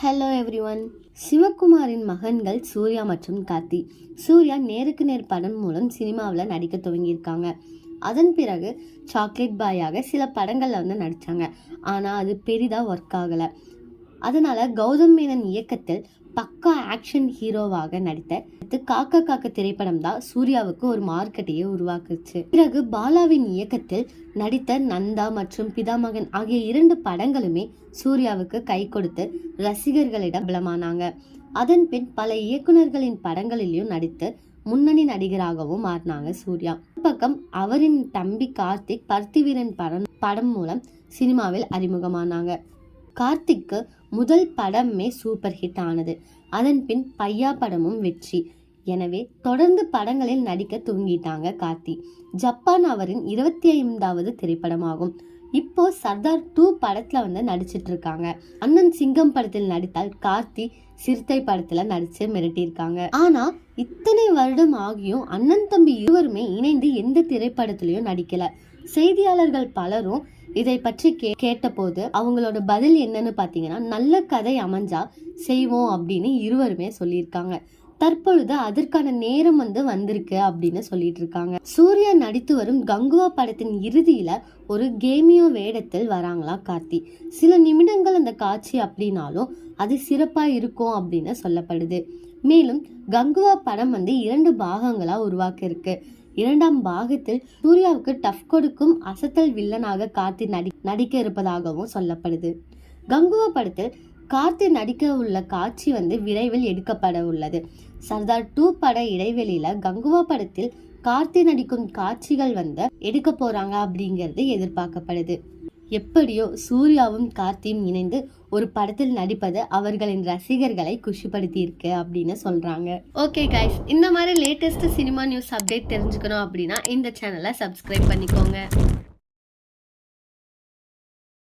Hello every one சிவகுமாரின் மகன்கள் சூர்யா மற்றும் கார்த்தி. சூர்யா நேருக்கு நேர் படம் மூலம் சினிமாவில் நடிக்க துவங்கியிருக்காங்க. அதன் பிறகு சாக்லேட் பாயாக சில படங்களில் வந்து நடித்தாங்க ஆனால் அது பெரிதாக ஒர்க் ஆகலை. அதனால் கௌதம் மேனன் இயக்கத்தில் பக்கா ஆக்ஷன் ஹீரோவாக நடித்த காக்க காக்கா காக்க திரைப்படம் தான் சூர்யாவுக்கு ஒரு மார்க்கெட்டையே உருவாக்குச்சு. பிறகு பாலாவின் இயக்கத்தில் நடித்த நந்தா மற்றும் பிதாமகன் ஆகிய இரண்டு படங்களுமே சூர்யாவுக்கு கை கொடுத்து ரசிகர்களிடம் பலமானாங்க அதன் பின் பல இயக்குனர்களின் படங்களிலும் நடித்து முன்னணி நடிகராகவும் மாறினாங்க சூர்யா. பக்கம் அவரின் தம்பி கார்த்திக் பருத்திவீரன் படம் படம் மூலம் சினிமாவில் அறிமுகமானாங்க. கார்த்திக்கு முதல் படமே சூப்பர் ஹிட் ஆனது. அதன் பின் பையா படமும் வெற்றி. எனவே தொடர்ந்து படங்களில் நடிக்க தூங்கிட்டாங்க கார்த்தி. ஜப்பான் அவரின் இருபத்தி ஐந்தாவது திரைப்படமாகும். இப்போ சர்தார் டூ படத்துல வந்து நடிச்சிட்டு இருக்காங்க அண்ணன் சிங்கம் படத்தில் நடித்தால் கார்த்தி சிறுத்தை படத்துல நடிச்சு மிரட்டியிருக்காங்க. ஆனா இத்தனை வருடம் ஆகியும் அண்ணன் தம்பி இருவருமே இணைந்து எந்த திரைப்படத்திலையும் நடிக்கல. செய்தியாளர்கள் பலரும் இதை பற்றி கே கேட்டபோது அவங்களோட பதில் என்னன்னு பார்த்தீங்கன்னா நல்ல கதை அமைஞ்சா செய்வோம் அப்படின்னு இருவருமே சொல்லியிருக்காங்க. தற்பொழுது அதற்கான நேரம் வந்து வந்திருக்கு அப்படின்னு சொல்லிட்டு இருக்காங்க சூர்யா நடித்து வரும் கங்குவா படத்தின் இறுதியில ஒரு கேமியோ வேடத்தில் வராங்களா கார்த்தி. சில நிமிடங்கள் அந்த காட்சி அப்படின்னாலும் அது சிறப்பா இருக்கும் அப்படின்னு சொல்லப்படுது. மேலும் கங்குவா படம் வந்து இரண்டு பாகங்களா உருவாக்கியிருக்கு. இரண்டாம் பாகத்தில் சூர்யாவுக்கு டஃப் கொடுக்கும் அசத்தல் வில்லனாக கார்த்தி நடி நடிக்க இருப்பதாகவும் சொல்லப்படுது. கங்குவா படத்தில் கார்த்தி நடிக்க உள்ள காட்சி வந்து விரைவில் எடுக்கப்பட உள்ளது. சர்தார் டூ பட இடைவெளியில கங்குவா படத்தில் கார்த்தி நடிக்கும் காட்சிகள் வந்து எடுக்க போறாங்க அப்படிங்கிறது எதிர்பார்க்கப்படுது. எப்படியோ சூர்யாவும் கார்த்தியும் இணைந்து ஒரு படத்தில் நடிப்பது அவர்களின் ரசிகர்களை குஷிப்படுத்தி இருக்கு அப்படின்னு சொல்றாங்க. ஓகே கைஸ் இந்த மாதிரி லேட்டஸ்ட் சினிமா நியூஸ் அப்டேட் தெரிஞ்சுக்கணும் அப்படின்னா இந்த சேனலை சப்ஸ்கிரைப் பண்ணிக்கோங்க.